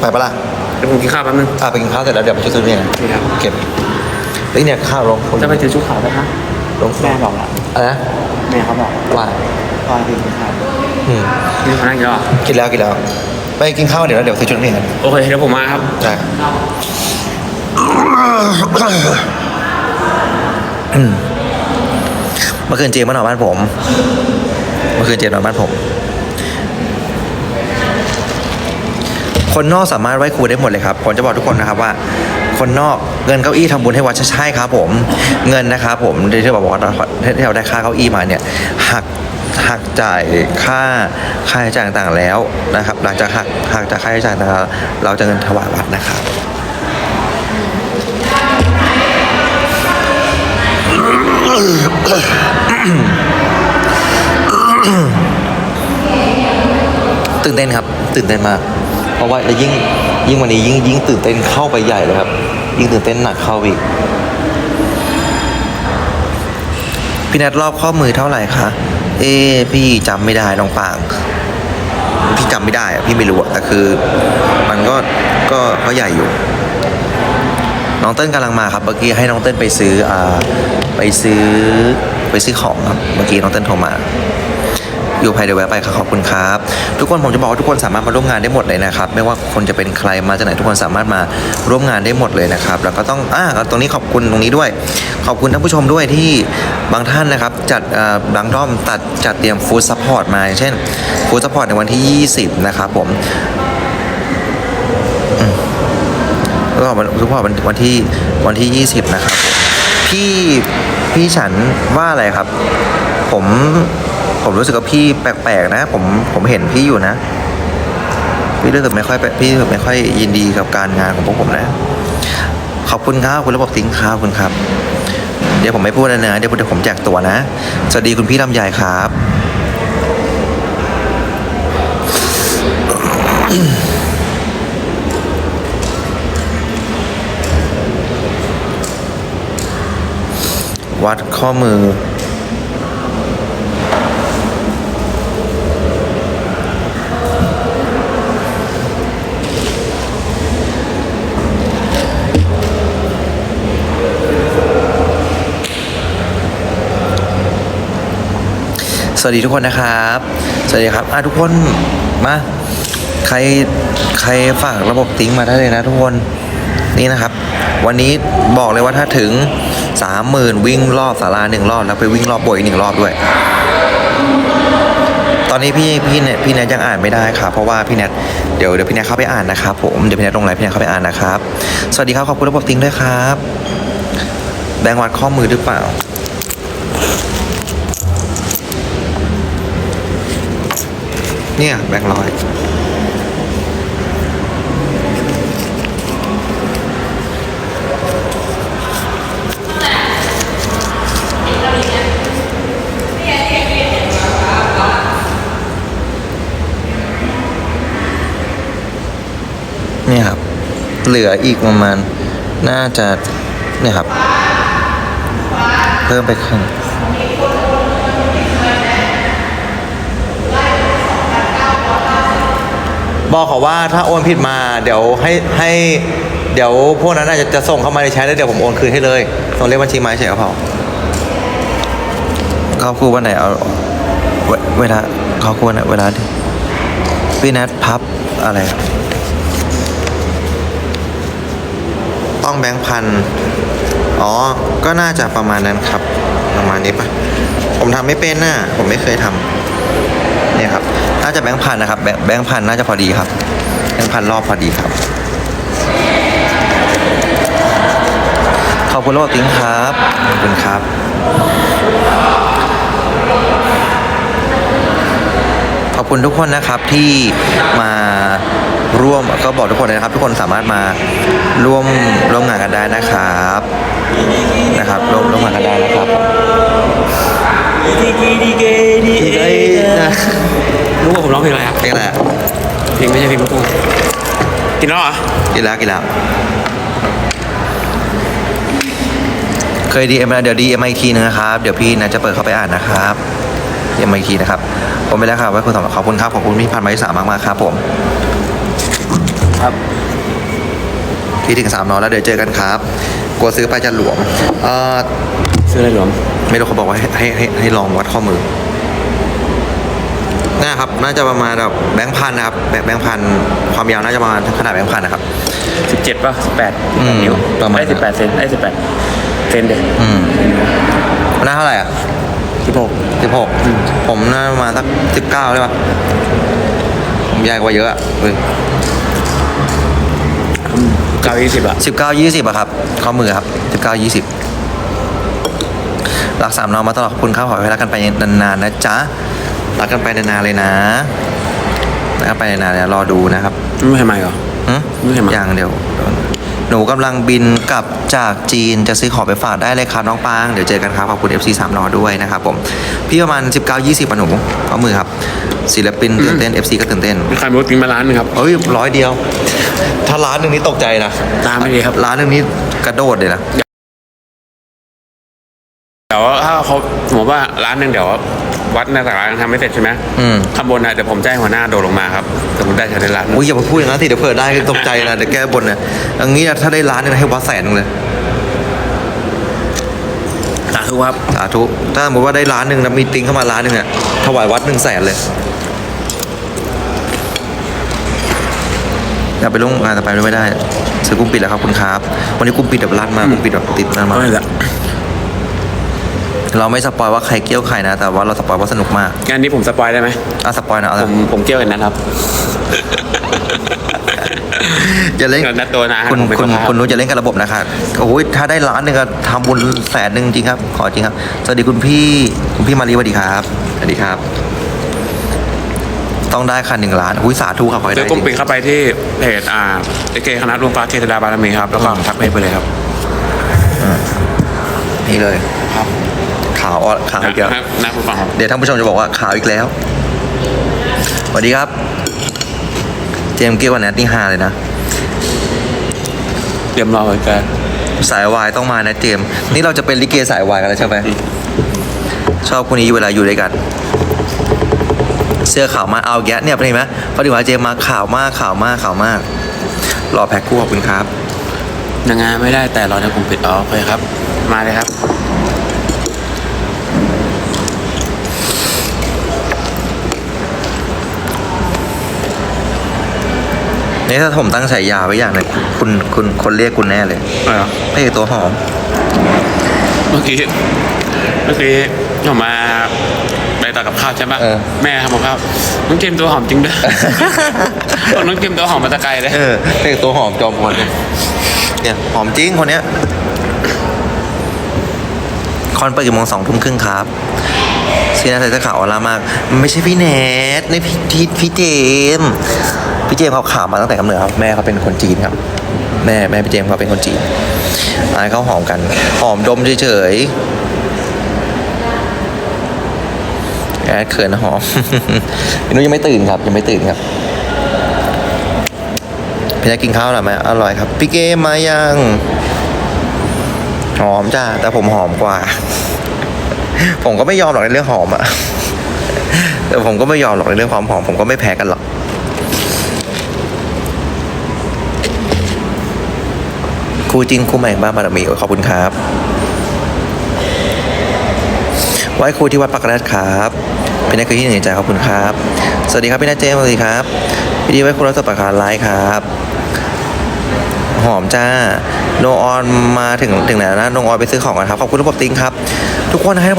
ไปปะล่ะเดี๋ยวผมกินข้าวแป๊บนึงอะไปกินข้าวเสร็จแล้วเดี๋ยวไปช่วยซื้อเนี่ยนี่ครับเก็บเฮ้ยเนี่ยข้าวลงจะไปซื้อชุดขาวไหมคะลงแม่บอกแล้วอะไรนะแม่เขาบอกว่าตอนกินข้าวอืมนี่มานั่งกินแล้วเหรอกินแล้วกินแล้ว ไปกินข้าวเดี๋ยวแล้วเดี๋ยวซื้อชุดนักเรียนกันโอเคเดี๋ยวผมมาครับ ใช่อืมเมื่อคืนเจมมานอนบ้านผม เมื่อคืนเจมนอนบ้านผม คนนอกสามารถไหว้ครูได้หมดเลยครับผมจะบอกทุกคนนะครับว่า คนนอกเงินเก้าอี้ทำบุญให้วัดใช่ครับผมเงินนะครับผมที่ที่บอกว่าเราที่เราได้ค่าเก้าอี้มาเนี่ยหักหักจ่ายค่าค่าใช้จ่ายต่างๆแล้วนะครับ หลังจากหักหักจากค่าใช้จ่ายต่างๆแล้วเราจะเงินถวายวัดนะครับตื่นเต้นครับ ตื่นเต้นมาก เพราะว่าแล้วยิ่งยิ่งวันนี้ยิ่งยิ่งตื่นเต้นเข้าไปใหญ่เลยครับ ยิ่งตื่นเต้นหนักเข้าอีกพี่แนทรอบข้อมือเท่าไหร่คะเอ๊พี่จำไม่ได้น้องปางพี่จำไม่ได้อะพี่ไม่รู้อะแต่คือ มันก็ก็ก็ใหญ่อยู่ น้องเต้นกำลังมาครับเมื่อกี้ให้น้องเต้นไปซื้ออ่าไปซื้อไปซื้อของครับเมื่อกี้น้องเต้นโทรมา อยู่ภายเดี๋ยวแวะไปครับขอบคุณครับ ทุกคนผมจะบอกว่าทุกคนสามารถมาร่วมงานได้หมดเลยนะครับ ไม่ว่าคนจะเป็นใครมาจากไหนทุกคนสามารถมาร่วมงานได้หมดเลยนะครับ แล้วก็ต้องอ่าตรงนี้ขอบคุณตรงนี้ด้วย ขอบคุณท่านผู้ชมด้วยที่บางท่านนะครับจัดอ่าบางด้อมตัดจัดเตรียมฟู้ดซัพพอร์ตมาเช่นฟู้ดซัพพอร์ตในวันที่ 20 นะครับผมก็วันทุกพอวันวันที่วันที่ 20 นะครับ พี่พี่ฉันว่าอะไรครับ ผม ผมรู้สึกว่าพี่แปลกๆนะ ผมผมเห็นพี่อยู่นะ พี่รู้สึกไม่ค่อยพี่รู้สึกไม่ค่อยยินดีกับการงานของพวกผมนะ ขอบคุณครับคุณระบบสิงค้าขอบคุณครับ เดี๋ยวผมไม่พูดแล้วนะเดี๋ยวเดี๋ยวผมแจกตัวนะสวัสดีคุณพี่ลำไยครับวัดข้อมือ สวัสดีทุกคนนะครับ สวัสดีครับอะทุกคนมาใครใครฝากระบบติ้งมาได้เลยนะทุกคนนี่นะครับ วันนี้บอกเลยว่าถ้าถึงสามหมื่นวิ่งรอบศาลาหนึ่งรอบแล้วไปวิ่งรอบโบสถ์อีกหนึ่งรอบด้วย ตอนนี้พี่พี่เนี่ยพี่แนทยังอ่านไม่ได้ครับเพราะว่าพี่แนทเดี๋ยวเดี๋ยวพี่แนทเข้าไปอ่านนะครับผมเดี๋ยวพี่แนทลงไลน์พี่แนทเข้าไปอ่านนะครับ สวัสดีครับขอบคุณระบบติ้งด้วยครับ แบงค์วัดข้อมือหรือเปล่า เนี่ยแบงค์ร้อยเนี่ยครับ เหลืออีกประมาณ น่าจะ เนี่ยครับ เพิ่มไปครึ่ง บอกเขาว่าถ้าโอนผิดมาเดี๋ยวให้ให้เดี๋ยวพวกนั้นอาจจะจะส่งเข้ามาในแชทแล้วเดี๋ยวผมโอนคืนให้เลยส่งเลขบัญชีมาเฉยก็พอเขาคูวันไหนเอาเวเวลาเขาคูวันไหนเวลาที่พี่นัทพับอะไรครับต้องแบงค์พันอ๋อ ก็น่าจะประมาณนั้นครับ ประมาณนี้ปะผมทำไม่เป็นน่ะผมไม่เคยทำ เนี่ยครับ น่าจะแบงค์พันนะครับแบงค์แบงค์พันน่าจะพอดีครับ แบงค์พันรอบพอดีครับ ขอบคุณโลกติ้งครับ ขอบคุณครับขอบคุณทุกคนนะครับที่มาร่วมก็บอกทุกคนเลยนะครับ ทุกคนสามารถมาร่วมร่วมงานกันได้นะครับนะครับร่วมร่วมงานกันได้นะครับ ดีดีดีเกดีเอ้ยนะรู้ว่าผมร้องเพลงอะไรครับเป็นอะไรอะเพลงไม่ใช่เพลงลูกทุ่งกินแล้วเหรอกินแล้วกินแล้วเคยดีเอ็มเดี๋ยวดีเอ็มอีกทีนึงนะครับ เดี๋ยวพี่นะจะเปิดเข้าไปอ่านนะครับดีเอ็มอีกทีนะครับ ผมไปแล้วครับไว้คุณสมขอบคุณครับขอบคุณพี่พันธุ์ไม้สามมากๆครับผม ครับคิดถึงสามน้อยแล้วเดี๋ยวเจอกันครับ กลัวซื้อไปจะหลวมเอ่อซื้ออะไรหลวม ไม่รู้เขาบอกว่าให้ให้ให้ให้ลองวัดข้อมือนะครับ น่าจะประมาณแบบแบงค์พันนะครับแบงค์แบงค์พันความยาวน่าจะประมาณขนาดแบงค์พันนะครับสิบเจ็ดป่ะสิบแปดอืมนิ้วประมาณได้สิบแปดเซนได้สิบแปดเซนเด็กอืมหน้าเท่าไหร่อะสิบหกสิบหกผมน่าประมาณสักสิบเก้าได้ปะผมใหญ่กว่าเยอะอะเฮ้ยเก้ายี่สิบอะสิบเก้ายี่สิบอะครับ ข้อมือครับสิบเก้ายี่สิบ รักสามน้องมาตลอดขอบคุณครับขอให้รักกันไปนานๆนะจ๊ะรักกันไปนานๆเลยนะรักกันไปนานๆเลยรอดูนะครับไม่ใช่ไหมเหรอหึไม่เห็นมั้ยอย่างเดียวหนูกำลังบินกลับจากจีนจะซื้อของไปฝากได้เลยครับน้องปาง เดี๋ยวเจอกันครับขอบคุณ FC 3นอด้วยนะครับผมพี่ประมาณ 19 20ป่ะหนูข้อมือครับ ศิลปินตื่นเต้น FC ก็ตื่นเต้นมีใครรู้ทิ้งมาร้านหนึงครับเอ้ยร้อยเดียว ถ้าร้านหนึ่งนี้ตกใจนะตามไม่ดีครับร้านหนึ่งนี้กระโดดเลยนะ เดี๋ยวถ้าเขาสมมติว่าร้านหนึ่งเดี๋ยววัดในแต่ละร้านทำไม่เสร็จใช่ไหมอืม ข้างบนนะเดี๋ยวผมแจ้งหัวหน้าโดดลงมาครับสมมติได้ใช้ในร้านอุ้ยอย่าไปพูดอย่างนั้นสิเดี๋ยวเผื่อได้ก็ตกใจนะเดี๋ยวแก้บนนะอย่างนี้นะถ้าได้ร้านหนึงนะให้วัดแสนหนึงเลยสาธุครับสาธุถ้าสมมติว่าได้ร้านหนึ่งนะมีติงเข้ามาร้านหนึ่งเนี่ยถวายวัดหนึ่งแสนเลยอย่าไปลงงานต่อไปไม่ได้ซื้อกุ้งปิดแล้วครับคุณครับ วันนี้กุ้งปิดแบบรัดมากกุ้งปิดแบบติดนั่นมากไม่ละ เราไม่สปอยว่าใครเกี้ยวใครนะ แต่ว่าเราสปอยว่าสนุกมากงานนี้ผมสปอยได้ไหมอะสปอยนะเอาผเถอะมผมเกี่ยวกันนะครับ อย่าเล่นเงินนัดตัวนะคุณผมเป็นคุณคนทำคุณนุ้ยจะเล่นกับระบบนะครับโอ้ยถ้าได้ล้านหนึ่งก็ทำบุญแสนหนึ่งจริงครับ ขอจริงครับ สวัสดีคุณพี่คุณพี่มารีสวัสดีครับสวัสดีครับ ต้องได้คันหนึ่งล้านอุ้ยสาธุครับขอให้ซื้ได้อกุ้งจปิริงงเข้าไปที่เพจอ่าเอเกคณะรวมฟ้าเกษดาบารมีครับ แล้วก็ทักเพจไปเลยครับ นี่เลย ครับขาวอ่อนขาวอีกแล้วนะนะคุณฟังครับเดี๋ยวท่านผู้ชมจะบอกว่าขาวอีกแล้วสวัสดีครับ เจมส์เกี้ยวกับแนทนี่ฮาเลยนะเตรียมรอไว้แกสายวายต้องมานะเจมส์นี่เราจะเป็นลิเกสายวายกันแล้วใช่ไหมชอบคนนี้เวลาอยู่ด้วยกัน เสื้อขาวมากเอาแกะเนี่ยเป็นไงไหมเขาดีว่าเจมส์มาขาวมากขาวมากขาวมากรอแพ็คคู่ขอบคุณครับยังไงไม่ได้แต่รอในกลุ่มปิดอ๋อโอเคครับ มาเลยครับ นี่ถ้าผมตั้งฉายาไว้อย่างหนึงคุณคุณคนเรียกคุณแน่เลยอะไรเหรอพระเอกตัวหอม เมื่อกี้เมื่อกี้ผมมาไปตักกับข้าวใช่ปะเออ แม่ทำกับข้าวน้องเกมตัวหอมจริงด้วยบอกน้องเกมตัวหอมมาแตะไกลเลยเออพระเอกตัวหอมจอมพลเนี่ยเนี่ยหอมจริงคนเนี้ยคอนเปิดกี่โมงสองทุ่มครึ่งครับซีน่าใส่เสื้อขาวออร่ามาก ไม่ใช่พี่แนทนี่พี่พี่พี่เจมส์ พี่เจมเขาขาวมาตั้งแต่กำเนิดครับแม่เขาเป็นคนจีนครับ แม่แม่พี่เจมเขาเป็นคนจีนอายเขาหอมกัน หอมดมเฉยๆแอดเขินหอมพี่นุ้ยยังไม่ตื่นครับ ยังไม่ตื่นครับพี่แจ๊กินข้าวหรือไหมอร่อยครับ พี่เกมมายังหอมจ้าแต่ผมหอมกว่า ผมก็ไม่ยอมหรอกในเรื่องหอมอะแต่ผมก็ไม่ยอมหรอกในเรื่องความหอม ผมก็ไม่แพ้กันหรอก คู่จินคู่ใหม่บ้านบารมีขอบคุณครับไหว้ครูที่วัดปักรัดครับพี่นักคือที่หนึ่งในใจขอบคุณครับ สวัสดีครับพี่นัทเจมส์สวัสดีครับพี่ดีไว้ครูรักสปักคาไลฟ์ครับ หอมจ้าโนออนมาถึงถึงไหนแล้วนะโนออนไปซื้อของกันครับขอบคุณระบบติงครับ ทุกคนให้